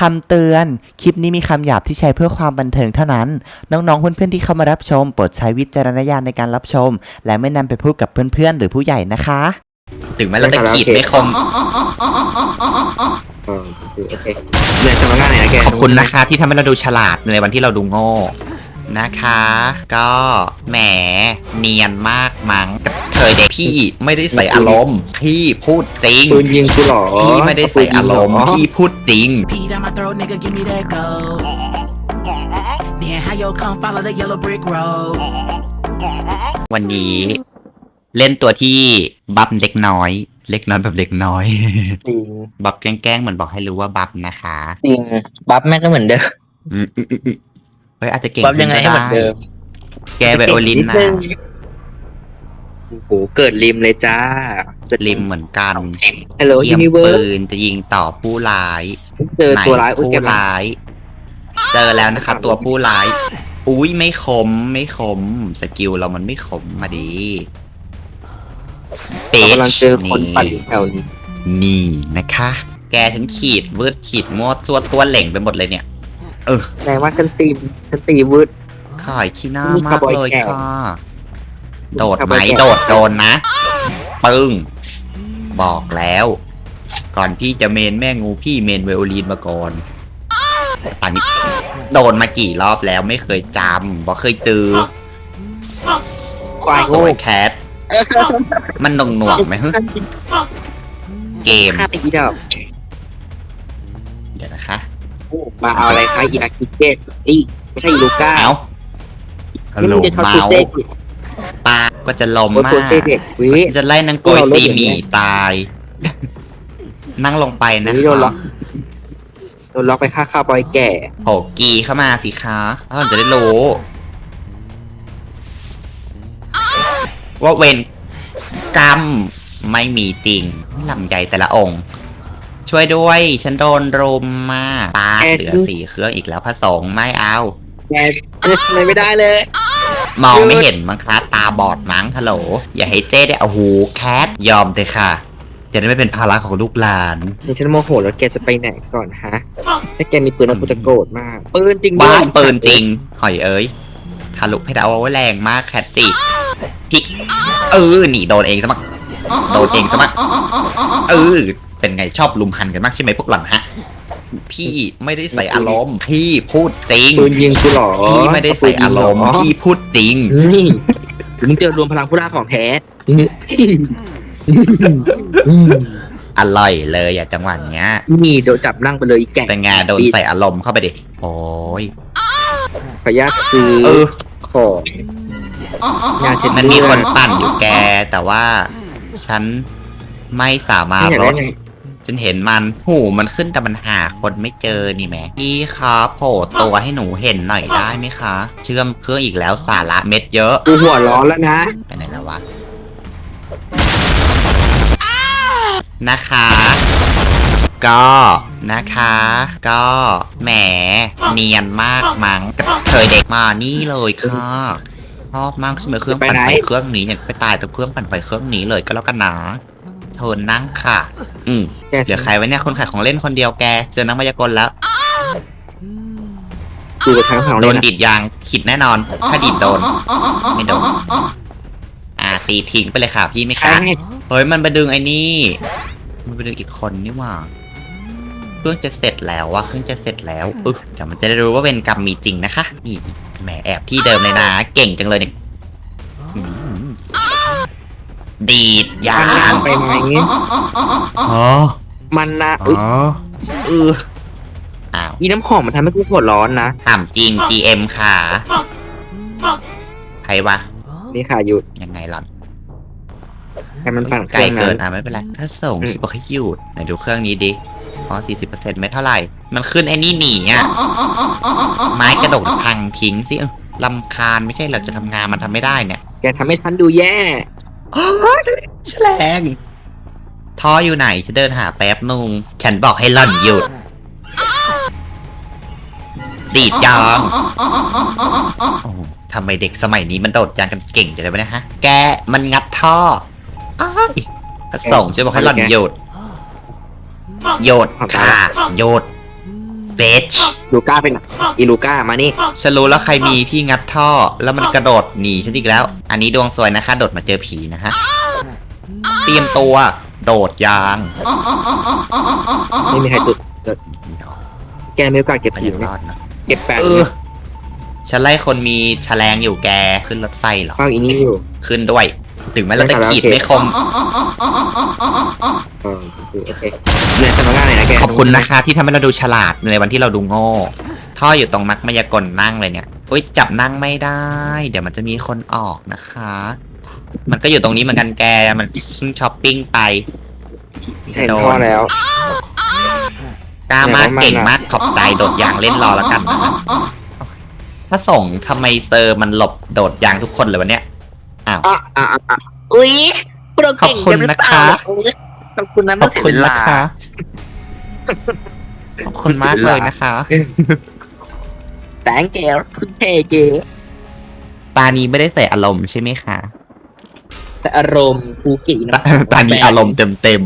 คำเตือน คลิปนี้มีคำหยาบที่ใช้เพื่อความบันเทิงเท่านั้น น้องๆ เพื่อนๆ ที่เข้ามารับชม โปรดใช้วิจารณญาณในการรับชม และไม่นำไปพูดกับเพื่อนๆ หรือผู้ใหญ่นะคะ ถึงแม้เราจะขีดไม่คม เออโอเคเรียนสำนักงานไหนนะแกขอบคุณนะคะ ที่ทำให้เราดูฉลาดในวันที่เราดูโง่นะคะ ก็แหมเนียนมากมั้ง เคยเด็กพี่ไม่ได้ใส่อารมณ์ พี่พูดจริงปืนยิงกูเหรอพี่ไม่ได้ใส่อารมณ์พี่พูดจริง Pee down my throat, nigga, give me that gold. Then how yo come follow the yellow brick road? วันนี้เล่นตัวที่บัฟเล็กน้อย เล็กน้อยแบบเล็กน้อยจริงบัฟแกล้งๆเหมือนบอกให้รู้ว่าบัฟนะคะจริงบัฟแม่งก็เหมือนเดิมอืมอืมอืมอืมเฮ้ยอาจจะเก่งบัฟขึ้ยันงไงก็ให้เหได้มือนเดิมแกไวโอลินนะ โอ้โหเกิดริมเลยจ้าเกิดริมเหมือนกันฮัลโหลเยี่ยูยมนิเวิร์ปืนจะยิงต่อผู้ร้ายเจอตัวร้ายไหนอุ้ยผู้แกมาร้าย เจอแล้วนะคะตัวผู้ร้าย อุ้ยไม่คมไม่คม สกิลเรามันไม่คมมาดีเปเรากำลังเจอคนนี่ปั่นอยู่แถวนี้นี่นะคะ แกถึงขีดวืดขีดมั่วตัวตัวเหล่งไปหมดเลยเนี่ย เออ ไหนว่าฉันตีฉันตีวืด ขายขี้หน้ามีมากคาร์บอยเลยแก้ว ค่ะ โดดคาร์ไหมบอยแก้วโดดโดนนะ ปึ้ง บอกแล้ว ก่อนพี่จะเมนแม่งูพี่เมนไวโอลีนมาก่อนอันนี้โดนมากี่รอบแล้วไม่เคยจำบ่เคยเจอควายสโง่วยแคท มันหน่วงหน่วงๆไหมฮึเกมฆ่าไปอีดอกเดี๋ยวนะคะโอ้มาเอาอะไรคะอีนาคิเกตอีไม่ใช่อีลูก้าเอาฮัลโหลนี่นจะเมาทำเต้ส์ปลา ก็จะลมโอ้มาโหกเต้เด็กวิจะไล่นางโกยซีหมีตาย นั่งลงไปนะนี่โดนล็อคะกโดนล็อกไปฆ่าข้าวบอยแก่โผกีเข้ามาสิคะเราจะได้รู้ว่าเวรกรรมไม่มีจริงลำใหญ่แต่ละองค์ ช่วยด้วย ฉันโดนรุมมาตาเหลือสี่เครื่องอีกแล้วพระสงฆ์ไม่เอาแกเอ้ยทำไมไม่ได้เลย มองไม่เห็นมั้งคะตาบอดมั้งฮัลโหลอย่าให้เจ้ได้เอาหูแคทยอมเถอะค่ะ จะได้ไม่เป็นภาระของลูกหลานเดี๋ยวฉันโมโหแล้วแกจะไปไหนก่อนฮะ ถ้าแกมีปืนแล้วกูจะโกรธมาก ปืนจริงด้บ้าวยนปืนจริง หอยเอ้ยทะลุเพดานเอาไว้แรงมากแคทจิพี่เออหนีโดนเองซะมั้งโดนเองซะมั้งเออเป็นไงชอบลุมหันกันมากใช่ไหมพวกหลังฮะ พี่ไม่ได้ใส่อารมณ์ พี่พูดจริงปืนยิงกูเหรอพี่ไม่ได้ใส่อารมณ์พี่พูดจริงนี่มึงเจอรวมพลังผู้ล่าของแท้อร่อยเลยอะจังหวะเนี้ยนี่โดนจับนั่งไปเลยอีแก่แต่งานโดนใส่อารมณ์เข้าไปดิโอ้ยขออนุญาตซื้อเออของงานเช็ดมันมีคนปั่นอยู่แกแต่ว่าฉันไม่สามารถนี่ลเห็ดนไหม ฉันเห็นมันหูมันขึ้นแต่มันหาคนไม่เจอนี่แหมพี่ครับโผล่ตัวให้หนูเห็นหน่อยได้ไหมคะ เชื่อมเครื่องอีกแล้วสาระเม็ดเยอะกูหัวร้อนแล้วนะไปไหนแล้ววะนะคะ ก็นะคะ ก็แหมเนียนมากมั้งกระเทยเด็กมานี่เลยค่ะชอบมากใช่ไหมเครื่องปั่นไฟเครื่องนี้เนี่ยไปตายกับเครื่องปั่นไฟเครื่องนี้เลยก็แล้วกันนะเธอนั่งค่ะ อืมแกเหลือใครไว้เนี่ยคนขายของเล่นคนเดียวแก เจอนักมายากลแล้วกูกับทั้งสองโดเลยนนะดีดยางขิดแน่นอน ถ้าดีดโดน ไม่โดน อ่า ตีทิ้งไปเลยค่ะพี่ไม่ใช่กล้าเฮ้ยมันไปดึงไอ้นี่ มันไปดึงอีกคนนี่หว่า เครื่องจะเสร็จแล้วว่าเครื่องจะเสร็จแล้วเออเดี๋ยวมันจะได้รู้ว่าเป็นกรรมมีจริงนะคะ นี่แหมแอบที่เดิมเลยนะ เก่งจังเลยเนี่ย ดีดยามันงไปไหมอ๋อมันนะอ๋อุ๊ยอเอออ้าวอีน้ำหอมมันทำให้กูหัวร้อนนะถามจริง GM ค่ะใครวะ นี่ค่ะหยุดยังไงหล่อนให้มันปั่นเคไกลรื่องเกินนั้นอะไม่เป็นไรถ้าส่งอืม สิบอกให้หยุดไหนดูเครื่องนี้ดิอ๋อสี่สิบเปอร์เซ็นต์ไม่เท่าไหร่ มันขึ้นไอ้นี่หนีอะ ไม้กระดกพังทิ้งสิเออลำคาญไม่ใช่เหราจะทำงานมันทำไม่ได้เนี่ย แกทำให้ฉันดูแย่ แฉลงท่ออยู่ไหนจะเดินหาแป๊บนุงฉันบอกให้หล่อนหยุด ดีดยางโอ้ทำไมเด็กสมัยนี้มันโดดยางกันเก่งจังเลยวะเนี่ยฮะ แกมันงัดท่ออ้ายพระส่งฆ์ช่วยบอกให้หล่อนหยุดหยุดค่ะหยุดเบช ลูก้าไปไหนอีลูก้ามานี่ฉันรู้แล้วใครมีที่งัดท่อ แล้วมันกระโดดหนีฉันอีกแล้ว อันนี้ดวงสวยนะคะ โดดมาเจอผีนะฮะ เตรียมตัว โดดยาง ไม่มีใครตุดแกมีโอกาสเก็บก็ผียังไหมรอดนะเก็บแปดเออฉันไล่คนมีแฉลงอยู่แกขึ้นรถไฟเหรอเฝ้าอีนี่อยู่ ขึ้นด้วย ถึงแม้เราจะขีดไม่คมเออโอเคเนี่ยสำนักงานไหนนะแกขอบคุณนะคะ ที่ทำให้เราดูฉลาดในวันที่เราดูโง่ ท่ออยู่ตรงนักมายากลนั่งเลยเนี่ยอุ้ยจับนั่งไม่ได้ เดี๋ยวมันจะมีคนออกนะคะ มันก็อยู่ตรงนี้เหมือนกันแกมันเพิ่งช้อปปิ้งไปเห็นท่อแล้ว กล้ามากไหนว่ามันเก่งอะมากขอบใจโดดยางเล่นรอแล้วกันนะพระสงฆ์ทำไมเซอร์มันหลบโดดยางทุกคนเลยวันเนี้ยอ้าว อะอะอะอะอุ้ยโปรขอบเก่งคุณจังหรือนะเปคะล่า ขอบคุณนะขอบคุณนะคะขอบคุณมากเลยนะคะแตงเกลคุณเทเกตานี้ไม่ได้ใส่อารมณ์ใช่ไหมคะแต่อารมณ์ภูกินะตาตานี้อารมณ์เต็มเต็ม